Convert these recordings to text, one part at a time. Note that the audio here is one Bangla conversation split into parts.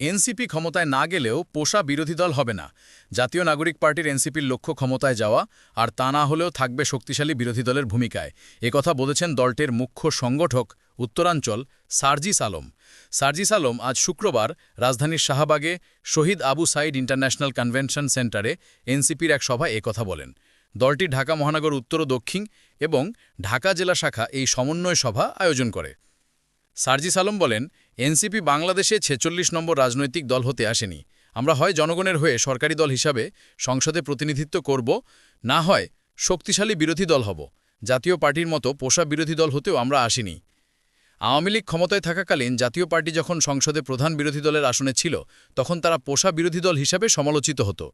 এনসিপি ক্ষমতায় না গেলেও পোষা বিরোধী দল হবে না। জাতীয় নাগরিক পার্টির এনসিপির লক্ষ্য ক্ষমতায় যাওয়া আর তা না হলেও থাকবে শক্তিশালী বিরোধী দলের ভূমিকায়। একথা বলেছেন দলটির মুখ্য সংগঠক, উত্তরাঞ্চল, সার্জিস আলম। সার্জিস আলম আজ শুক্রবার রাজধানীর শাহবাগে শহীদ আবু সাইড ইন্টারন্যাশনাল কনভেনশন সেন্টারে এনসিপির এক সভায় একথা বলেন। দলটি ঢাকা মহানগর উত্তর ও দক্ষিণ এবং ঢাকা জেলা শাখা এই সমন্বয় সভা আয়োজন করে। সার্জিস আলম বলেন, এনসিপি বাংলাদেশে ছেচল্লিশ নম্বর রাজনৈতিক দল হতে আসেনি। আমরা হয় জনগণের হয়ে সরকারি দল হিসাবে সংসদে প্রতিনিধিত্ব করব, না হয় শক্তিশালী বিরোধী দল হব। জাতীয় পার্টির মতো পোষা বিরোধী দল হতেও আমরা আসিনি। আওয়ামী লীগ ক্ষমতায় থাকাকালীন জাতীয় পার্টি যখন সংসদে প্রধান বিরোধী দলের আসনে ছিল, তখন তারা পোষা বিরোধী দল হিসাবে সমালোচিত হতো।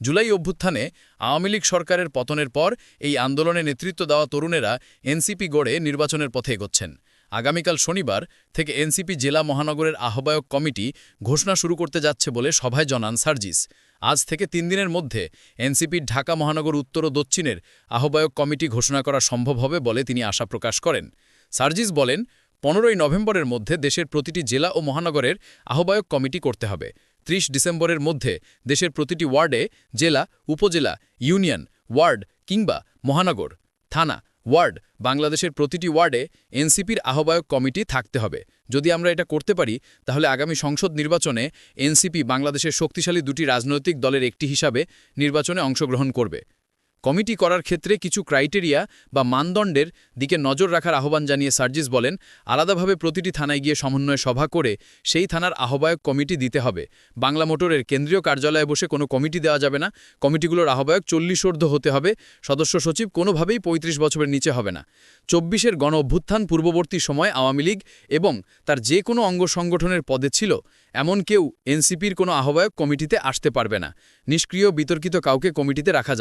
জুলাই অভ্যুত্থানে আওয়ামী লীগ সরকারের পতনের পর এই আন্দোলনে নেতৃত্ব দেওয়া তরুণেরা এনসিপি গড়ে নির্বাচনের পথে এগোচ্ছেন। আগামীকাল শনিবার থেকে এনসিপি জেলা মহানগরের আহ্বায়ক কমিটি ঘোষণা শুরু করতে যাচ্ছে বলে সভায় জানান সার্জিস। আজ থেকে তিন দিনের মধ্যে এনসিপির ঢাকা মহানগর উত্তর ও দক্ষিণের আহ্বায়ক কমিটি ঘোষণা করা সম্ভব হবে বলে তিনি আশা প্রকাশ করেন। সার্জিস বলেন, পনেরোই নভেম্বরের মধ্যে দেশের প্রতিটি জেলা ও মহানগরের আহ্বায়ক কমিটি করতে হবে। ত্রিশ ডিসেম্বরের মধ্যে দেশের প্রতিটি ওয়ার্ডে জেলা, উপজেলা, ইউনিয়ন, ওয়ার্ড কিংবা মহানগর, থানা ওয়ার্ড, বাংলাদেশের প্রতিটি ওয়ার্ডে এনসিপির আহ্বায়ক কমিটি থাকতে হবে। যদি আমরা এটা করতে পারি, তাহলে আগামী সংসদ নির্বাচনে এনসিপি বাংলাদেশের শক্তিশালী দুটি রাজনৈতিক দলের একটি হিসাবে নির্বাচনে অংশগ্রহণ করবে। কমিটি করার ক্ষেত্রে কিছু ক্রাইটেরিয়া বা মানদণ্ডের দিকে নজর রাখার আহ্বান জানিয়ে সার্জিস বলেন, আলাদাভাবে প্রতিটি থানায় গিয়ে সমন্বয় সভা করে সেই থানার আহ্বায়ক কমিটি দিতে হবে। বাংলা মোটরের কেন্দ্রীয় কার্যালয়ে বসে কোনো কমিটি দেওয়া যাবে না। কমিটিগুলোর আহ্বায়ক চল্লিশ ঊর্ধ্ব হতে হবে। সদস্য সচিব কোনোভাবেই ৩৫ বছরের নিচে হবে না। চব্বিশের গণ অভ্যুত্থান পূর্ববর্তী সময় আওয়ামী লীগ এবং তার যে কোনো অঙ্গ সংগঠনের পদে ছিল, এমন কেউ এনসিপির কোনো আহ্বায়ক কমিটিতে আসতে পারবে না। নিষ্ক্রিয় বিতর্কিত কাউকে কমিটিতে রাখা যাবে